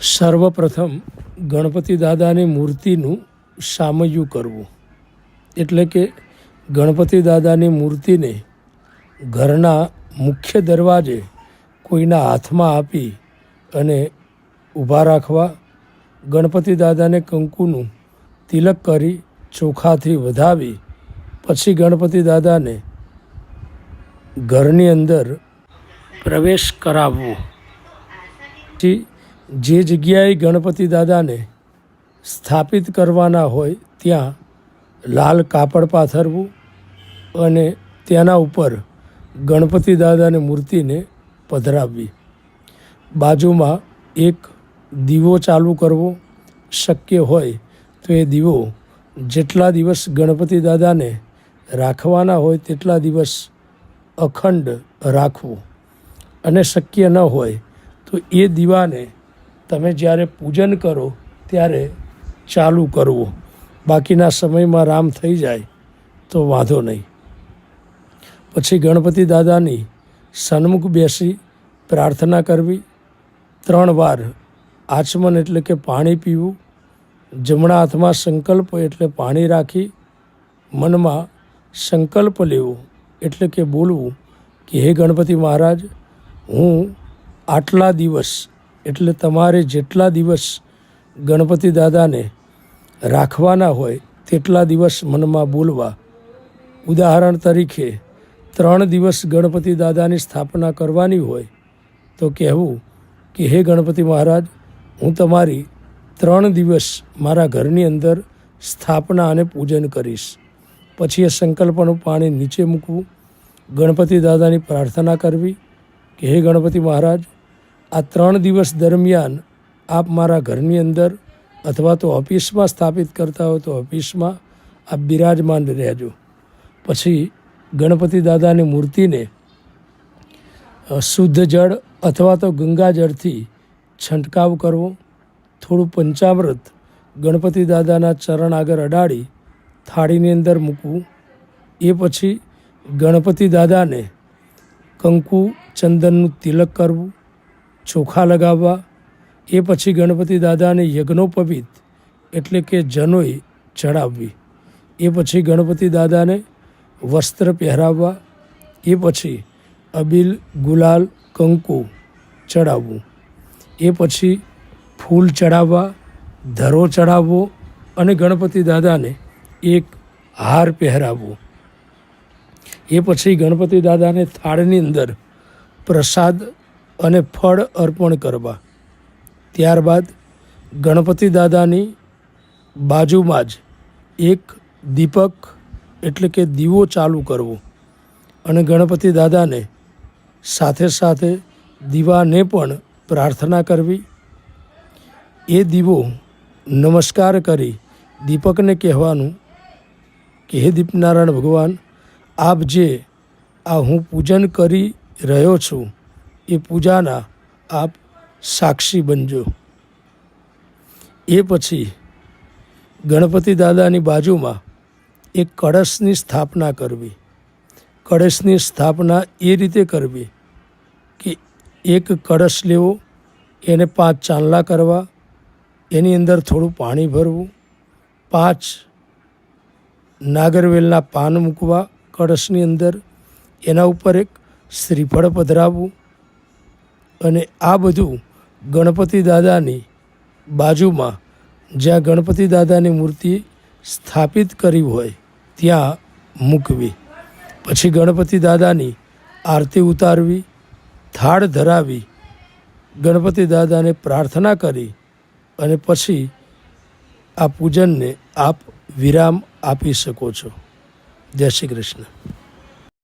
સર્વપ્રથમ ગણપતિ દાદાની મૂર્તિનું સામયું કરવું. એટલે કે ગણપતિ દાદાની મૂર્તિને ઘરના મુખ્ય દરવાજે કોઈના હાથમાં આપી અને ઊભા રાખવા ગણપતિ દાદાને કંકુનું તિલક કરી ચોખાથી વધાવી પછી ગણપતિ દાદાને ઘરની અંદર પ્રવેશ કરાવવો. પછી જે જગ્યાએ ગણપતિ દાદાને સ્થાપિત કરવાના હોય ત્યાં લાલ કાપડ પાથરવું અને તેના ઉપર ગણપતિ દાદાની મૂર્તિને પધરાવવી. બાજુમાં એક દીવો ચાલુ કરવો શક્ય હોય તો એ દીવો જેટલા દિવસ ગણપતિ દાદાને રાખવાના હોય તેટલા દિવસ અખંડ રાખવો. અને શક્ય ન હોય તો એ દીવાને તમે જ્યારે પૂજન કરો ત્યારે ચાલુ કરવો. બાકીના સમયમાં રામ થઈ જાય તો વાંધો નહીં. પછી ગણપતિ દાદાની સન્મુખ બેસી પ્રાર્થના કરવી. ત્રણ વાર આચમન એટલે કે પાણી પીવું. જમણા હાથમાં સંકલ્પ એટલે પાણી રાખી મનમાં સંકલ્પ લેવો એટલે કે બોલવું કે, હે ગણપતિ મહારાજ, હું આટલા દિવસ એટલે તમારે જેટલા દિવસ ગણપતિ દાદાને રાખવાના હોય તેટલા દિવસ મનમાં બોલવા. ઉદાહરણ તરીકે, ત્રણ દિવસ ગણપતિ દાદાની સ્થાપના કરવાની હોય, તો કહેવું કે, હે ગણપતિ મહારાજ, હું તમારી ત્રણ દિવસ મારા ઘરની અંદર સ્થાપના અને પૂજન કરીશ. પછી એ સંકલ્પનું પાણી નીચે મૂકવું. ગણપતિ દાદાની પ્રાર્થના કરવી કે, હે ગણપતિ મહારાજ આ ત્રણ દિવસ દરમિયાન આપ મારા ઘરની અંદર અથવા તો ઓફિસમાં સ્થાપિત કરતા હોય તો ઓફિસમાં આપ બિરાજમાન રહેજો. પછી ગણપતિ દાદાની મૂર્તિને શુદ્ધ જળ અથવા તો ગંગાજળથી છંટકાવ કરવો, થોડું પંચામૃત ગણપતિ દાદાના ચરણ આગળ અડાડી થાળીની અંદર મૂકવું, એ પછી ગણપતિ દાદાને કંકુ ચંદનનું તિલક કરવું ચોખા લગાવવા, એ પછી ગણપતિ દાદાને યજ્ઞોપવિત એટલે કે જનોઈ ચડાવવી. એ પછી ગણપતિ દાદાને વસ્ત્ર પહેરાવવા, એ પછી અબીલ, ગુલાલ, કંકુ ચડાવવું. એ પછી ફૂલ ચડાવવા, ધરો ચડાવવો અને ગણપતિ દાદાને એક હાર પહેરાવવો. એ પછી ગણપતિ દાદાને થાળની અંદર પ્રસાદ અને ફળ અર્પણ કરવા. ત્યારબાદ ગણપતિ દાદાની બાજુમાં જ એક દીપક એટલે કે દીવો ચાલુ કરવો. અને ગણપતિ દાદાને સાથે સાથે દીવાને પણ પ્રાર્થના કરવી. એ દીવો નમસ્કાર કરી દીપકને કહેવાનું કે, હે દીપનારાયણ ભગવાન, આપ જે આ હું પૂજન કરી રહ્યો છું એ પૂજાના આપ સાક્ષી બનજો. એ પછી ગણપતિ દાદાની બાજુમાં એક કળશની સ્થાપના કરવી. કળશની સ્થાપના એ રીતે કરવી કે એક કળશ લેવો, એને પાંચ ચાંદલા કરવા, એની અંદર થોડું પાણી ભરવું, પાંચ નાગરવેલના પાન મૂકવા કળશની અંદર, એના ઉપર એક શ્રીફળ પધરાવવું અને આ બધું ગણપતિ દાદાની બાજુમાં, જ્યાં ગણપતિ દાદાની મૂર્તિ સ્થાપિત કરી હોય, ત્યાં મૂકવી. પછી ગણપતિ દાદાની આરતી ઉતારવી, થાળ ધરાવી, ગણપતિ દાદાને પ્રાર્થના કરી અને પછી આ પૂજનને આપ વિરામ આપી શકો છો. જય શ્રી કૃષ્ણ.